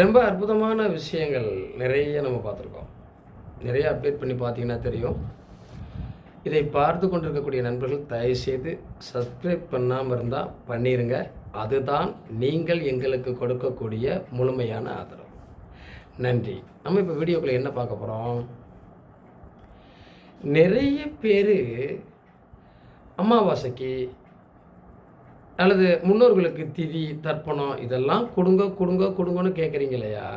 ரொம்ப அற்புதமான விஷயங்கள் நிறைய நம்ம பார்த்துருக்கோம். நிறைய அப்டேட் பண்ணி பார்த்தீங்கன்னா தெரியும். இதை பார்த்து கொண்டிருக்கக்கூடிய நண்பர்கள் தயவுசெய்து சப்ஸ்கிரைப் பண்ணாமல் இருந்தால் பண்ணிடுங்க அதுதான் நீங்கள் எங்களுக்கு கொடுக்கக்கூடிய முழுமையான ஆதரவு. நன்றி. நம்ம இப்போ வீடியோக்குள்ளே என்ன பார்க்க போகிறோம் நிறைய பேர் அமாவாசைக்கு அல்லது முன்னோர்களுக்கு திதி தர்ப்பணம் இதெல்லாம் கொடுங்க கொடுங்க கொடுங்கன்னு கேட்குறீங்க இல்லையா?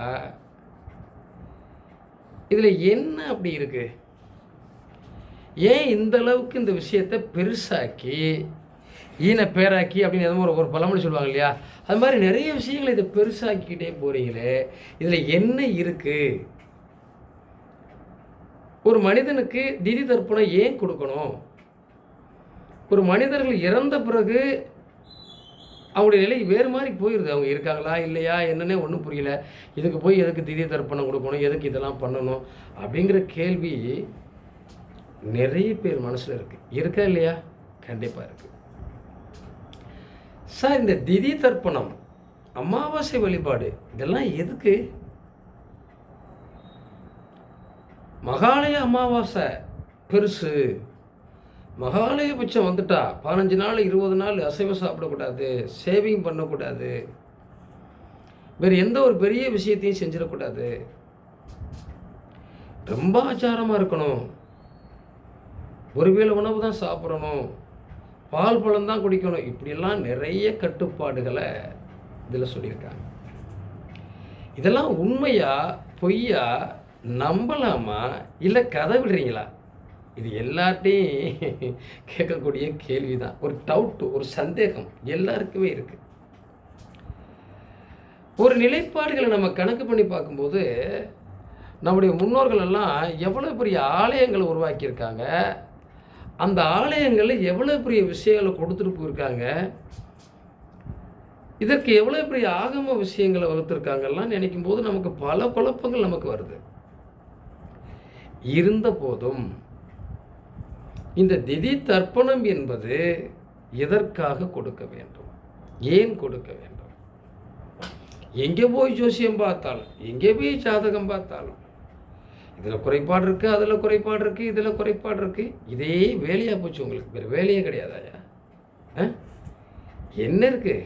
இதில் என்ன அப்படி இருக்குது ஏன் இந்த அளவுக்கு இந்த விஷயத்தை பெருசாக்கி ஈன பேராக்கி அப்படின்னு எதுவும் ஒரு ஒரு பழமொழி சொல்லுவாங்க இல்லையா? அது மாதிரி நிறைய விஷயங்களை இதை பெருசாக்கிக்கிட்டே போகிறீங்களே இதில் என்ன இருக்குது ஒரு மனிதனுக்கு திதி தர்ப்பணம் ஏன் கொடுக்கணும்? ஒரு மனிதர்கள் இறந்த பிறகு அவங்களுடைய நிலை வேறு மாதிரி போயிடுது அவங்க இருக்காங்களா இல்லையா என்னன்னே ஒன்றும் புரியல. இதுக்கு போய் எதுக்கு திடீர் தர்ப்பணம் கொடுக்கணும் எதுக்கு இதெல்லாம் பண்ணணும் அப்படிங்கிற கேள்வி நிறைய பேர் மனசில் இருக்குது இருக்கா இல்லையா? கண்டிப்பாக இருக்குது சார் இந்த திதி தர்ப்பணம் அமாவாசை வழிபாடு இதெல்லாம் எதுக்கு? மகாலய அமாவாசை பெருசு. மகாலயபட்சம் வந்துட்டா பதினஞ்சு நாள் இருபது நாள் அசைவம் சாப்பிடக்கூடாது சேவிங் பண்ணக்கூடாது. வேறு எந்த ஒரு பெரிய விஷயத்தையும் செஞ்சிடக்கூடாது. ரொம்ப ஆச்சாரமாக இருக்கணும். ஒருவேளை உணவு தான் சாப்பிடணும். பால் பழம் தான் குடிக்கணும். இப்படியெல்லாம் நிறைய கட்டுப்பாடுகளை இதில் சொல்லியிருக்காங்க. இதெல்லாம் உண்மையா பொய்யா நம்பலாமா இல்லை கதை விடுறீங்களா? இது எல்லார்ட்டையும் கேட்கக்கூடிய கேள்வி தான் ஒரு டவுட்டு ஒரு சந்தேகம் எல்லாருக்குமே இருக்குது ஒரு நிலைப்பாடுகளை நம்ம கணக்கு பண்ணி பார்க்கும்போது நம்முடைய முன்னோர்கள் எல்லாம் எவ்வளோ பெரிய ஆலயங்களை உருவாக்கியிருக்காங்க அந்த ஆலயங்களில் எவ்வளோ பெரிய விஷயங்களை கொடுத்துட்டு போயிருக்காங்க இதற்கு எவ்வளோ பெரிய ஆகம விஷயங்களை வகுத்திருக்காங்கலாம் நினைக்கும் போது நமக்கு பல குழப்பங்கள் நமக்கு வருது. இருந்த போதும் இந்த திதி தர்ப்பணம் என்பது எதற்காக கொடுக்க வேண்டும்? ஏன் கொடுக்க வேண்டும்? எங்கே போய் ஜோசியம் பார்த்தாலும் எங்கே போய் ஜாதகம் பார்த்தாலும். இதில் குறைபாடு இருக்குது அதில் குறைபாடு இருக்குது இதில் குறைபாடு இருக்குது இதே வேலையாக போச்சு உங்களுக்கு? வேறு வேலையே கிடையாதாயா ஆ? என்ன இருக்குது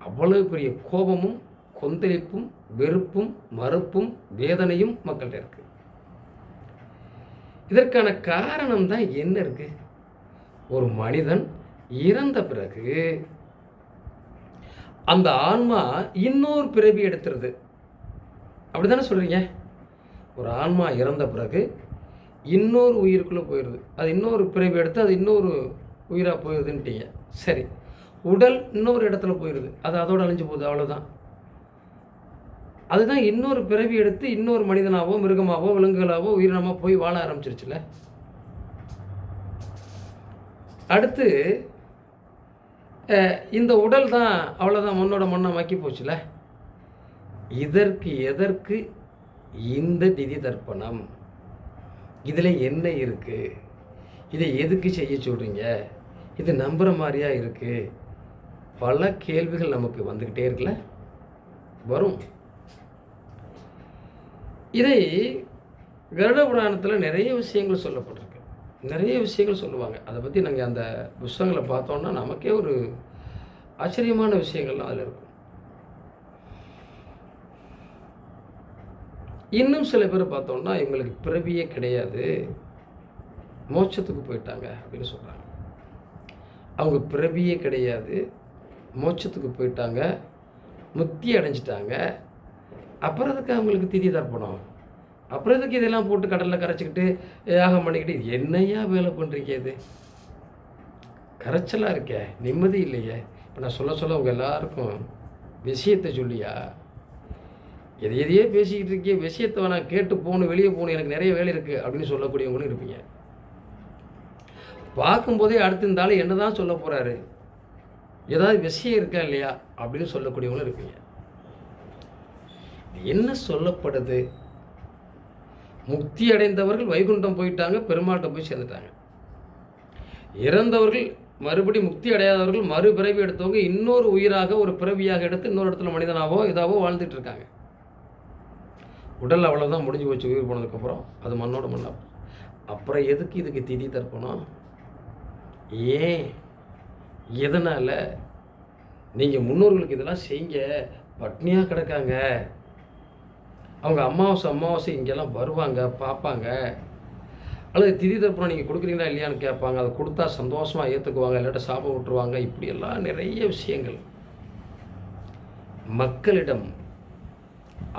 அவ்வளவு பெரிய கோபமும் கொந்தளிப்பும் வெறுப்பும் மறுப்பும் வேதனையும் மக்கள்கிட்ட இருக்குது இதற்கான காரணம் தான் என்ன இருக்கு? ஒரு மனிதன் இறந்த பிறகு அந்த ஆன்மா இன்னொரு பிறவி எடுத்துருது. அப்படிதானே சொல்றீங்க? ஒரு ஆன்மா இறந்த பிறகு இன்னொரு உயிருக்குள்ளே போயிடுது அது இன்னொரு பிறவி எடுத்து அது இன்னொரு உயிராக போயிடுதுன்ட்டீங்க சரி. உடல் இன்னொரு இடத்துல போயிடுது அது அதோடு அழிஞ்சு போகுது. அவ்வளோதான் அதுதான் இன்னொரு பிறவி எடுத்து இன்னொரு மனிதனாவோ மிருகமாவோ விலங்குகளாவோ உயிரினமாக போய் வாழ ஆரம்பிச்சிருச்சுல அடுத்து இந்த உடல் தான் அவ்வளோதான் மண்ணோட மண்ணை மக்கி போச்சுல இதற்கு எதற்கு இந்த திதி தர்ப்பணம்? இதில் என்ன இருக்குது இதை எதுக்கு செய்ய சொல்கிறீங்க இது நம்புகிற மாதிரியா இருக்குது பல கேள்விகள் நமக்கு வந்துக்கிட்டே இருக்குல்ல? வரும். இதை கருட புராணத்தில் நிறைய விஷயங்கள் சொல்லப்பட்டிருக்கு. நிறைய விஷயங்கள் சொல்லுவாங்க. அதை பற்றி நாங்கள் அந்த புஸ்தகங்களை பார்த்தோன்னா நமக்கே ஒரு ஆச்சரியமான விஷயங்கள்லாம் அதில் இருக்கும். இன்னும் சில பேர் பார்த்தோம்னா இவங்களுக்கு பிறவியே கிடையாது. மோட்சத்துக்கு போயிட்டாங்க அப்படின்னு சொல்கிறாங்க அவங்க பிறவியே கிடையாது. மோட்சத்துக்கு போயிட்டாங்க. முத்தி அடைஞ்சிட்டாங்க. அப்புறம் எதுக்கு அவங்களுக்கு திதி தர்ப்பணம்? அப்புறம் எதுக்கு இதெல்லாம் போட்டு கடலில் கரைச்சிக்கிட்டு யாகம் பண்ணிக்கிட்டு என்னையா வேலை பண்ணுறீங்க இது? கரைச்சலாக இருக்கே நிம்மதி இல்லையே. இப்போ நான் சொல்ல சொல்ல உங்கள் எல்லாருக்கும் விஷயத்தை சொல்லியா? எதை எதையே பேசிக்கிட்டு இருக்கே விஷயத்தை நான் கேட்டு போகணும் வெளியே போகணும் எனக்கு நிறைய வேலை இருக்குது அப்படின்னு சொல்லக்கூடியவங்களும் இருப்பீங்க. பார்க்கும்போதே அடுத்து இருந்தாலும் என்ன தான் சொல்ல போகிறாரு ஏதாவது விஷயம் இருக்கா இல்லையா? அப்படின்னு சொல்லக்கூடியவங்களும் இருப்பீங்க. என்ன சொல்லப்படுது? முக்தி அடைந்தவர்கள் வைகுண்டம் போயிட்டாங்க பெருமாள்கிட்ட போய் சேர்ந்துட்டாங்க. இறந்தவர்கள் மறுபடி முக்தி அடையாதவர்கள் மறுபிறவி எடுத்தவங்க இன்னொரு உயிராக ஒரு பிறவியாக எடுத்து இன்னொரு இடத்துல மனிதனாவோ இதாவோ வாழ்ந்துட்டு இருக்காங்க. உடல் அவ்வளோதான் முடிஞ்சு போச்சு உயிர் போனதுக்கப்புறம் அது மண்ணோட மண்ணா. அப்புறம் எதுக்கு இதுக்கு திதி தர்ப்பணம்? ஏன்? எதனால்? நீங்கள் முன்னோர்களுக்கு இதெல்லாம் செய்யுங்க. பட்னியாக கிடக்காங்க. அவங்க அமாவாசை அமாவாசை இங்கெல்லாம் வருவாங்க பார்ப்பாங்க. அல்லது திதி தர்ப்பணம் நீங்கள் கொடுக்குறீங்களா இல்லையான்னு கேட்பாங்க. அதை கொடுத்தா சந்தோஷமாக ஏற்றுக்குவாங்க இல்லாட்ட சாபம் விட்டுருவாங்க. இப்படியெல்லாம் நிறைய விஷயங்கள். மக்களிடம்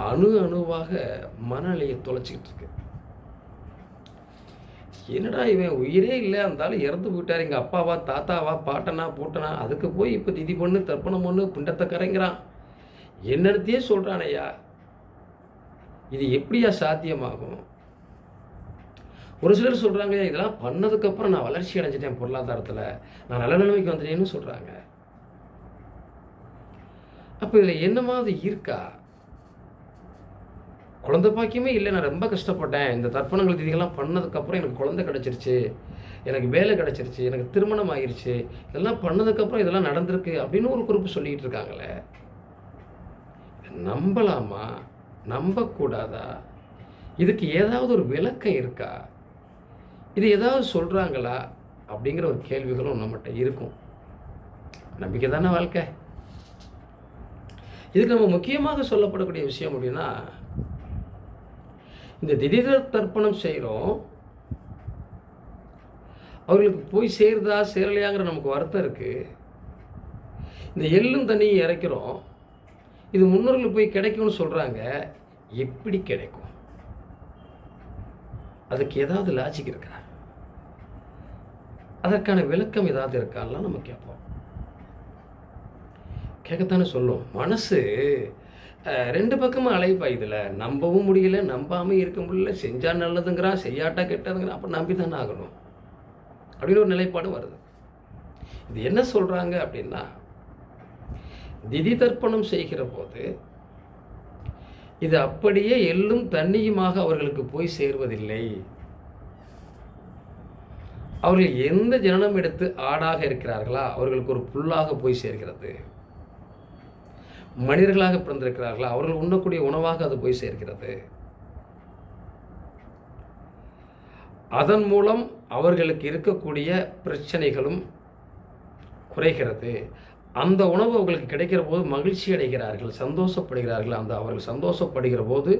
அணு அணுவாக மனநிலையை தொலைச்சிக்கிட்டு இருக்கு. என்னடா இவன் உயிரே இல்லை இருந்தாலும் இறந்து போயிட்டார். எங்கள் அப்பாவா தாத்தாவா பாட்டனா பூட்டனா அதுக்கு போய் இப்போ திதி பண்ணு தர்ப்பணம் பண்ணு பிண்டத்தை கரைங்கிறான் என்னத்தையே சொல்கிறானையா இது எப்படியா சாத்தியமாகும்? ஒரு சிலர் சொல்கிறாங்க இதெல்லாம் பண்ணதுக்கப்புறம் நான் வளர்ச்சி அடைஞ்சிட்டேன் பொருளாதாரத்தில். நான் நல்ல நிலைமைக்கு வந்துட்டேன்னு சொல்கிறாங்க அப்போ இதில் என்னமாவது இருக்கா? குழந்த பாக்கியமே இல்லை நான் ரொம்ப கஷ்டப்பட்டேன். இந்த தர்ப்பணங்கள் திதிகள்லாம் பண்ணதுக்கப்புறம் எனக்கு குழந்தை கிடச்சிருச்சு. எனக்கு வேலை கிடச்சிருச்சு எனக்கு திருமணம் ஆகிருச்சு இதெல்லாம் பண்ணதுக்கப்புறம் இதெல்லாம் நடந்திருக்கு அப்படின்னு ஒரு குறிப்பு சொல்லிக்கிட்டு இருக்காங்களே. நம்பலாமா? நம்பக்கூடாதா? இதுக்கு ஏதாவது ஒரு விளக்கம் இருக்கா? இது ஏதாவது சொல்கிறாங்களா அப்படிங்கிற ஒரு கேள்விகளும் நம்மகிட்ட இருக்கும். நம்பிக்கை தானே வாழ்க்கை. இதுக்கு நம்ம முக்கியமாக சொல்லப்படக்கூடிய விஷயம் அப்படின்னா இந்த திடீர் தர்ப்பணம் செய்கிறோம் அவர்களுக்கு போய் சேருதா சேரலையாங்கிற நமக்கு வருத்தம் இருக்குது இந்த எள்ளும் தண்ணியும் இறைக்கிறோம். இது முன்னோர்கள் போய் கிடைக்கும்னு சொல்கிறாங்க எப்படி கிடைக்கும்? அதுக்கு ஏதாவது லாஜிக் இருக்கா? அதற்கான விளக்கம் ஏதாவது இருக்கான்லாம் நம்ம கேட்போம். கேட்கத்தானே சொல்லும். மனசு ரெண்டு பக்கமும் அலைப்பா இதில் நம்பவும் முடியல நம்பாமல் இருக்க முடியல. செஞ்சால் நல்லதுங்கிறான் செய்யாட்டா கெட்டதுங்கிறான் அப்போ நம்பி தானே ஆகணும். அப்படின்னு ஒரு நிலைப்பாடு வருது. இது என்ன சொல்கிறாங்க அப்படின்னா திதி தர்ப்பணம் செய்கிற போது இது அப்படியே எள்ளும் தண்ணியுமாக அவர்களுக்கு போய் சேர்வதில்லை. அவர்கள் எந்த ஜனனம் எடுத்து ஆடாக இருக்கிறார்களா? அவர்களுக்கு ஒரு புல்லாக போய் சேர்கிறது. மனிதர்களாக பிறந்திருக்கிறார்களா? அவர்கள் உண்ணக்கூடிய உணவாக அது போய் சேர்கிறது. அதன் மூலம் அவர்களுக்கு இருக்கக்கூடிய பிரச்சனைகளும் குறைகிறது. அந்த உணவு அவர்களுக்கு கிடைக்கிற போது மகிழ்ச்சி அடைகிறார்கள் சந்தோஷப்படுகிறார்கள். அந்த அவர்கள் சந்தோஷப்படுகிற போது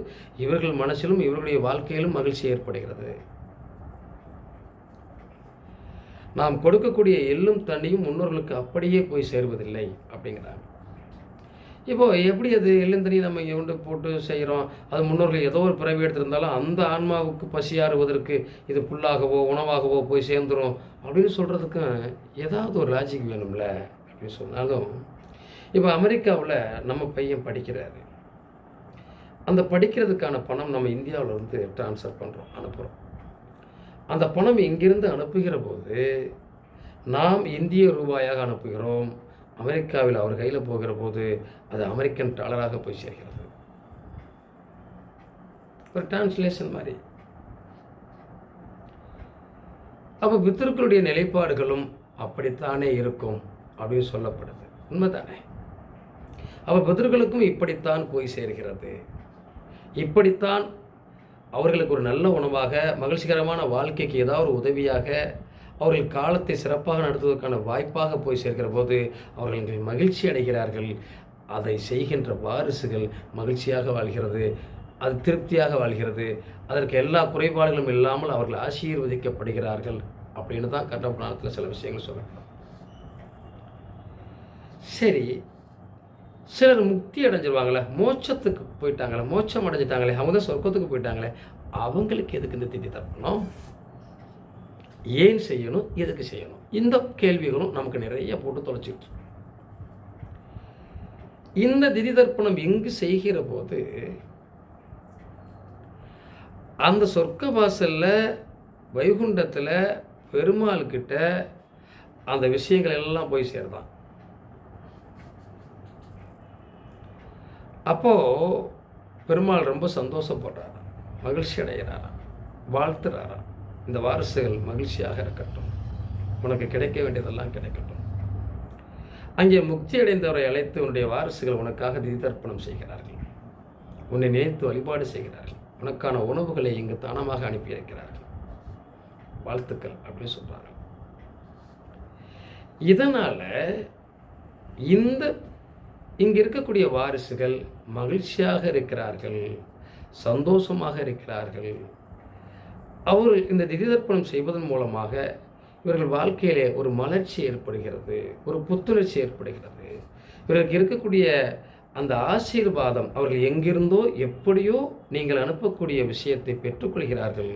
இவர்கள் மனசிலும் இவர்களுடைய வாழ்க்கையிலும் மகிழ்ச்சி ஏற்படுகிறது. நாம் கொடுக்கக்கூடிய எள்ளும் தண்ணியும் முன்னோர்களுக்கு அப்படியே போய் சேருவதில்லை அப்படிங்கிறாங்க. இப்போ எப்படி அது எள்ளுந்தனி நம்ம இங்கே கொண்டு போட்டு செய்கிறோம் அது முன்னோர்கள் ஏதோ ஒரு பிறவி எடுத்திருந்தாலும் அந்த ஆன்மாவுக்கு பசியாறுவதற்கு இது புல்லாகவோ உணவாகவோ போய் சேர்ந்துடும் அப்படின்னு சொல்கிறதுக்கும் ஏதாவது ஒரு லாஜிக் வேணும்ல. அப்படின்னு சொன்னாலும் இப்போ அமெரிக்காவில் நம்ம பையன் படிக்கிறாரு. அந்த படிக்கிறதுக்கான பணம் நம்ம இந்தியாவிலேருந்து ட்ரான்ஸ்ஃபர் பண்ணுறோம் அனுப்புகிறோம் அந்த பணம் இங்கிருந்து அனுப்புகிற போது நாம் இந்திய ரூபாயாக அனுப்புகிறோம். அமெரிக்காவில் அவர் கையில் போகிற போது அது அமெரிக்கன் டாலராக போய் சேர்கிறது. ஒரு டிரான்ஸ்லேஷன் மாதிரி. அப்போ பித்தர்களுடைய நிலைப்பாடுகளும் அப்படித்தானே இருக்கும்? அப்படின்னு சொல்லப்படுது. உண்மைதானே? அப்போ பிதர்களுக்கும் இப்படித்தான் போய் சேர்கிறது. இப்படித்தான் அவர்களுக்கு ஒரு நல்ல உணவாக மகிழ்ச்சிகரமான வாழ்க்கைக்கு ஏதாவது ஒரு உதவியாக அவர்கள் காலத்தை சிறப்பாக நடத்துவதற்கான வாய்ப்பாக போய் சேர்க்கிற போது அவர்கள் மகிழ்ச்சி அடைகிறார்கள். அதை செய்கின்ற வாரிசுகள் மகிழ்ச்சியாக வாழ்கிறது. அது திருப்தியாக வாழ்கிறது. அதற்கு எல்லா குறைபாடுகளும் இல்லாமல் அவர்கள் ஆசீர்வதிக்கப்படுகிறார்கள். அப்படின்னு தான் கட்டப்பணத்தில் சில விஷயங்கள் சொல்லப்படும் சரி. சிலர் முக்தி அடைஞ்சிருவாங்களே மோட்சத்துக்கு போயிட்டாங்களே மோட்சம் அடைஞ்சிட்டாங்களே அவங்க தான் சொர்க்கத்துக்கு போயிட்டாங்களே அவங்களுக்கு எதுக்கு இந்த திதி தரணும் ஏன் செய்யணும்? எதுக்கு செய்யணும்? இந்த கேள்விகளும் நமக்கு நிறைய போட்டு தொலைச்சிட்டு இந்த திதி தர்ப்பணம் எங்கு செய்கிற போது அந்த சொர்க்க வாசலில் வைகுண்டத்தில் பெருமாள் கிட்ட அந்த விஷயங்கள் எல்லாம் போய் சேருதான். அப்போது பெருமாள் ரொம்ப சந்தோஷப்படுறாராம். மகிழ்ச்சி அடைகிறாராம். வாழ்த்துறாராம். இந்த வாரிசுகள் மகிழ்ச்சியாக இருக்கட்டும். உனக்கு கிடைக்க வேண்டியதெல்லாம் கிடைக்கட்டும். அங்கே முக்தி அடைந்தவரை அழைத்து உன்னுடைய வாரிசுகள் உனக்காக திதிதர்ப்பணம் செய்கிறார்கள். உன்னை நினைத்து வழிபாடு செய்கிறார்கள். உனக்கான உணவுகளை இங்கு தானமாக அனுப்பியிருக்கிறார்கள். வாழ்த்துக்கள் அப்படின்னு சொல்கிறாங்க இதனால் இந்த இங்கே இருக்கக்கூடிய வாரிசுகள் மகிழ்ச்சியாக இருக்கிறார்கள் சந்தோஷமாக இருக்கிறார்கள். அவர் இந்த திதிதர்ப்பணம் செய்வதன் மூலமாக இவர்கள் வாழ்க்கையிலே ஒரு மலர்ச்சி ஏற்படுகிறது ஒரு புத்துணர்ச்சி ஏற்படுகிறது. இவர்களுக்கு இருக்கக்கூடிய அந்த ஆசீர்வாதம் அவர்கள் எங்கிருந்தோ எப்படியோ நீங்கள் அனுப்பக்கூடிய விஷயத்தை பெற்றுக்கொள்கிறார்கள்.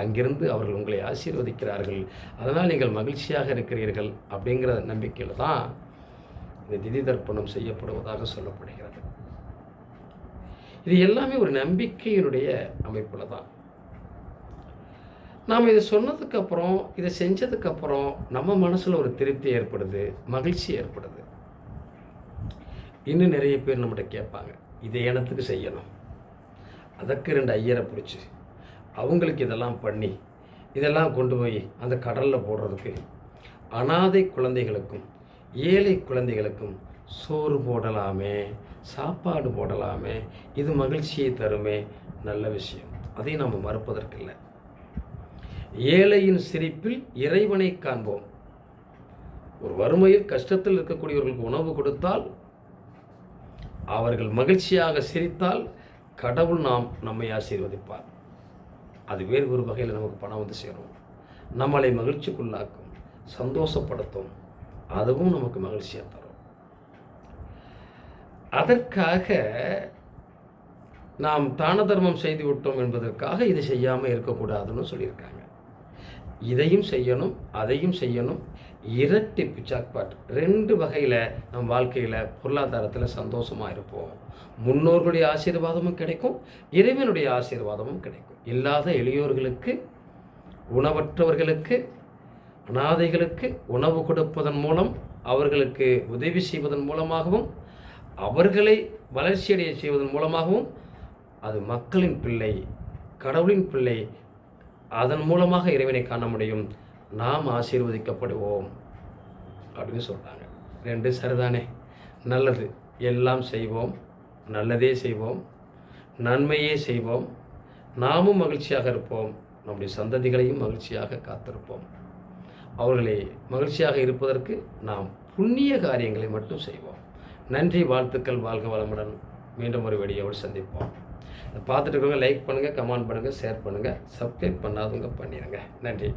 அங்கிருந்து அவர்கள் உங்களை ஆசீர்வதிக்கிறார்கள். அதனால் நீங்கள் மகிழ்ச்சியாக இருக்கிறீர்கள் அப்படிங்கிற நம்பிக்கையில் தான் திதி தர்ப்பணம் செய்யப்படுவதாக சொல்லப்படுகிறது. இது எல்லாமே ஒரு நம்பிக்கையினுடைய அமைப்பில் தான். நாம் இதை சொன்னதுக்கப்புறம் இதை செஞ்சதுக்கப்புறம் நம்ம மனசில் ஒரு திருப்தி ஏற்படுது மகிழ்ச்சி ஏற்படுது. இன்னும் நிறைய பேர் நம்மகிட்ட கேட்பாங்க இதை எனத்துக்கு செய்யணும். அதற்கு ரெண்டு ஐயரை பிடிச்சி. அவங்களுக்கு இதெல்லாம் பண்ணி இதெல்லாம் கொண்டு போய் அந்த கடலில் போடுறதுக்கு அனாதை குழந்தைகளுக்கும் ஏழை குழந்தைகளுக்கும் சோறு போடலாமே சாப்பாடு போடலாமே இது மகிழ்ச்சியை தருமே நல்ல விஷயம். அதை நாம் மறுப்பதற்கில்லை. ஏழையின் சிரிப்பில் இறைவனை காண்போம். ஒரு வறுமையில் கஷ்டத்தில் இருக்கக்கூடியவர்களுக்கு உணவு கொடுத்தால் அவர்கள் மகிழ்ச்சியாக சிரித்தால் கடவுள் நாம் நம்மை ஆசீர்வதிப்பார். அது வேறு ஒரு வகையில் நமக்கு பணம் வந்து சேரும். நம்மளை மகிழ்ச்சிக்குள்ளாக்கும் சந்தோஷப்படுத்தும் அதுவும் நமக்கு மகிழ்ச்சியாக தரும். அதற்காக நாம் தான தர்மம் செய்து விட்டோம் என்பதற்காக இது செய்யாமல் இருக்கக்கூடாதுன்னு சொல்லியிருக்காங்க. இதையும் செய்யணும் அதையும் செய்யணும். இரட்டி ஜாக்பாட் ரெண்டு வகையில் நம் வாழ்க்கையில் பொருளாதாரத்தில் சந்தோஷமாக இருப்போம். முன்னோர்களுடைய ஆசீர்வாதமும் கிடைக்கும் இறைவனுடைய ஆசீர்வாதமும் கிடைக்கும். இல்லாத எளியோர்களுக்கு உணவற்றவர்களுக்கு அனாதைகளுக்கு உணவு கொடுப்பதன் மூலம் அவர்களுக்கு உதவி செய்வதன் மூலமாகவும் அவர்களை வளர்ச்சியடைய செய்வதன் மூலமாகவும் அது மக்களின் பிள்ளை கடவுளின் பிள்ளை அதன் மூலமாக இறைவனை காண முடியும். நாம் ஆசீர்வதிக்கப்படுவோம். அப்படின்னு சொல்கிறாங்க ரெண்டு சரிதானே? நல்லது. எல்லாம் செய்வோம். நல்லதே செய்வோம். நன்மையே செய்வோம். நாமும் மகிழ்ச்சியாக இருப்போம். நம்முடைய சந்ததிகளையும் மகிழ்ச்சியாக காத்திருப்போம். அவர்களை மகிழ்ச்சியாக இருப்பதற்கு நாம் புண்ணிய காரியங்களை மட்டும் செய்வோம். நன்றி வாழ்த்துக்கள் வாழ்க வளமுடன் மீண்டும் ஒரு வெடியோடு சந்திப்போம். பார்த்துட்டு இருக்கவங்க லைக் பண்ணுங்கள் கமெண்ட் பண்ணுங்கள் ஷேர் பண்ணுங்கள் சப்ஸ்கிரைப் பண்ணாதவங்க பண்ணிடுங்க நன்றி.